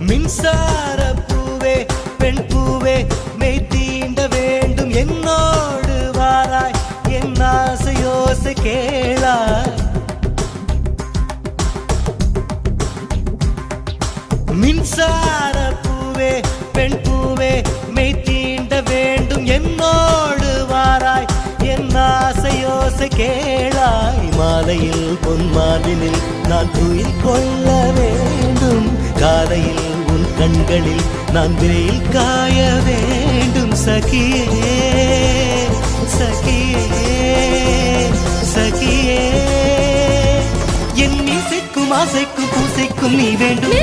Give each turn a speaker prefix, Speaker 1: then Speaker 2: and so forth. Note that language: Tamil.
Speaker 1: மின்சார பூவே பெண் பூவே மெய் தீண்ட வேண்டும். என்னோடு வாராய் என் ஆசையோசை கேளாய். மின்சார பூவே பெண் பூவே மெய் தீண்ட வேண்டும். என்னோடு வாராய் என் ஆசையோசை கேளாய். மாலையில் பொன் மாதினில் நான் துயில் கொள்ளவே கண்களில் நான் வெயில் காய வேண்டும் சகியே சகியே சகியே. என் இசைக்கும் ஆசைக்கும் பூசைக்கும் நீ வேண்டும்.